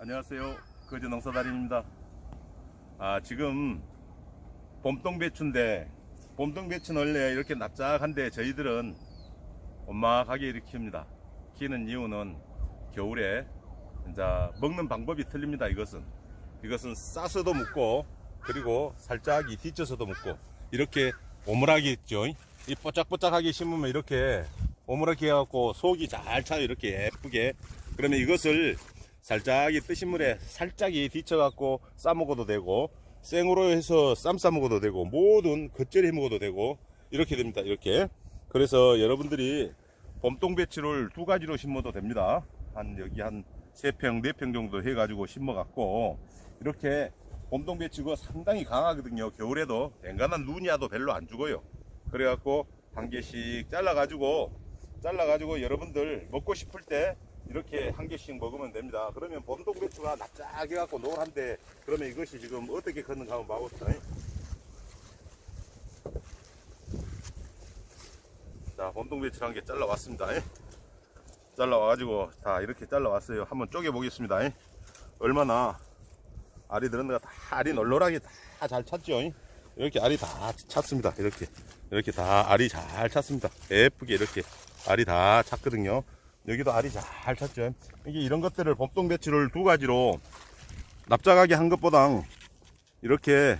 안녕하세요. 거제 농사달인입니다. 아, 지금 봄동배추인데, 봄동배추는 원래 이렇게 납작한데 저희들은 엄막하게 이렇게 키웁니다. 키우는 이유는 겨울에 이제 먹는 방법이 틀립니다. 이것은. 이것은 싸서도 먹고, 그리고 살짝 이 뒤쳐서도 먹고, 이렇게 오므라게 있죠. 이 뽀짝뽀짝하게 심으면 이렇게 오므라게 해갖고 속이 잘 차요. 이렇게 예쁘게. 그러면 이것을 살짝 이 뜨신 물에 살짝 이 뒤쳐갖고 싸먹어도 되고 생으로 해서 쌈 싸먹어도 되고 모든 겉절이 해 먹어도 되고 이렇게 됩니다 이렇게. 그래서 여러분들이 봄동 배추를 두 가지로 심어도 됩니다. 한 여기 한세평네평 정도 해가지고 심어갖고 이렇게 봄동 배추가 상당히 강하거든요. 겨울에도 뱅간한 눈이 와도 별로 안 죽어요. 그래갖고 한 개씩 잘라가지고 잘라가지고 여러분들 먹고 싶을 때 이렇게 한 개씩 먹으면 됩니다. 그러면 봄동 배추가 납작해갖고 노란데 그러면 이것이 지금 어떻게 컸는가 한번 봐봅시다. 자, 봄동 배추 한 개 잘라왔습니다. 잘라와가지고 다 이렇게 잘라왔어요. 한번 쪼개보겠습니다. 얼마나 알이 들었는가 다 알이 널널하게 다 잘 찼죠. 이렇게 알이 다 찼습니다. 이렇게 이렇게 다 알이 잘 찼습니다. 예쁘게 이렇게 알이 다 찼거든요. 여기도 알이 잘 찼죠. 이게 이런 것들을 봄동배추를 두 가지로 납작하게 한 것보다 이렇게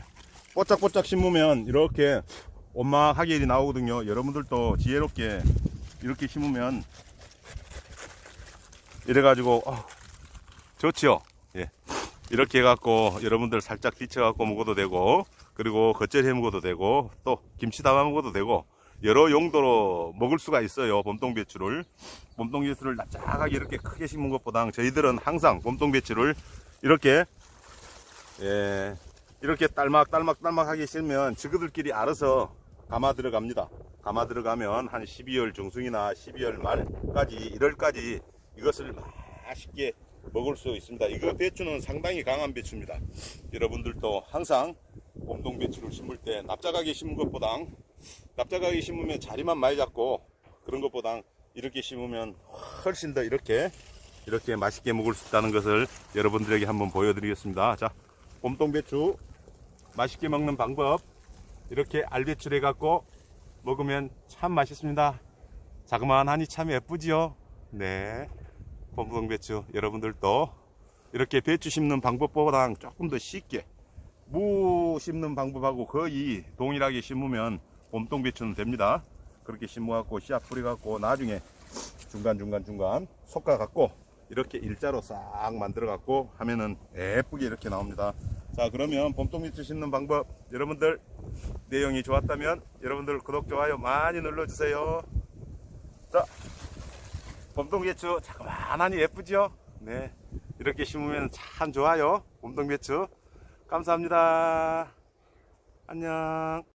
뽀짝뽀짝 심으면 이렇게 원막하게 일이 나오거든요. 여러분들도 지혜롭게 이렇게 심으면 이래 가지고 어, 좋지요. 예. 이렇게 해갖고 여러분들 살짝 뒤쳐갖고 먹어도 되고 그리고 겉절이 해 먹어도 되고 또 김치 담아 먹어도 되고 여러 용도로 먹을 수가 있어요. 봄동 배추를. 봄동 배추를 납작하게 이렇게 크게 심은 것보다 저희들은 항상 봄동 배추를 이렇게 예, 이렇게 딸막 딸막 딸막하게 심으면 지그들끼리 알아서 감아 들어갑니다. 감아 들어가면 한 12월 중순이나 12월 말까지 1월까지 이것을 맛있게 먹을 수 있습니다. 이거 배추는 상당히 강한 배추입니다. 여러분들도 항상 봄동 배추를 심을 때 납작하게 심은 것보다 납작하게 심으면 자리만 많이 잡고 그런 것보다 이렇게 심으면 훨씬 더 이렇게 이렇게 맛있게 먹을 수 있다는 것을 여러분들에게 한번 보여드리겠습니다. 자, 봄동배추 맛있게 먹는 방법 이렇게 알배추를 해갖고 먹으면 참 맛있습니다. 자그마하니 참 예쁘지요? 네. 봄동배추 여러분들도 이렇게 배추 심는 방법보다 조금 더 쉽게 무 심는 방법하고 거의 동일하게 심으면 봄동배추는 됩니다. 그렇게 심어갖고 씨앗 뿌려갖고 나중에 중간중간중간 솎아갖고 이렇게 일자로 싹 만들어갖고 하면은 예쁘게 이렇게 나옵니다. 자 그러면 봄동배추 심는 방법 여러분들 내용이 좋았다면 여러분들 구독 좋아요 많이 눌러주세요. 자 봄동 배추 자그마하니 예쁘죠? 네 이렇게 심으면 참 좋아요 봄동 배추 감사합니다. 안녕.